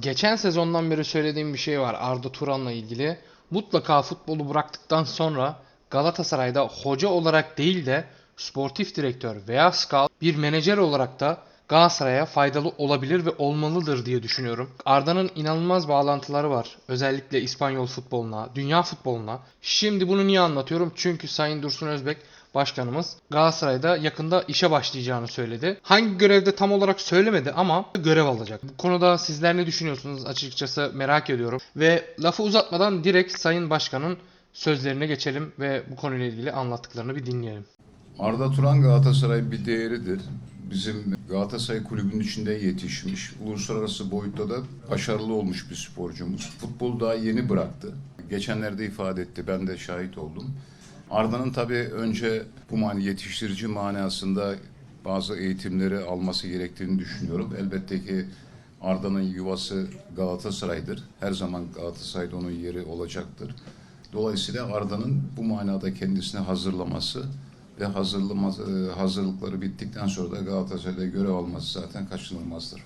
Geçen sezondan beri söylediğim bir şey var Arda Turan'la ilgili. Mutlaka futbolu bıraktıktan sonra Galatasaray'da hoca olarak değil de sportif direktör veya scout bir menajer olarak da Galatasaray'a faydalı olabilir ve olmalıdır diye düşünüyorum. Arda'nın inanılmaz bağlantıları var. Özellikle İspanyol futboluna, dünya futboluna. Şimdi bunu niye anlatıyorum? Çünkü Sayın Dursun Özbek başkanımız Galatasaray'da yakında işe başlayacağını söyledi. Hangi görevde tam olarak söylemedi ama görev alacak. Bu konuda sizler ne düşünüyorsunuz açıkçası merak ediyorum. Ve lafı uzatmadan direkt Sayın Başkan'ın sözlerine geçelim ve bu konuyla ilgili anlattıklarını bir dinleyelim. Arda Turan Galatasaray'ın bir değeridir. Bizim Galatasaray kulübünün içinde yetişmiş. Uluslararası boyutta da başarılı olmuş bir sporcumuz. Futbolu daha yeni bıraktı. Geçenlerde ifade etti. Ben de şahit oldum. Arda'nın tabii önce bu mani yetiştirici manasında bazı eğitimleri alması gerektiğini düşünüyorum. Elbette ki Arda'nın yuvası Galatasaray'dır. Her zaman Galatasaray'da onun yeri olacaktır. Dolayısıyla Arda'nın bu manada kendisini hazırlaması ve hazırlaması, hazırlıkları bittikten sonra da Galatasaray'da görev alması zaten kaçınılmazdır.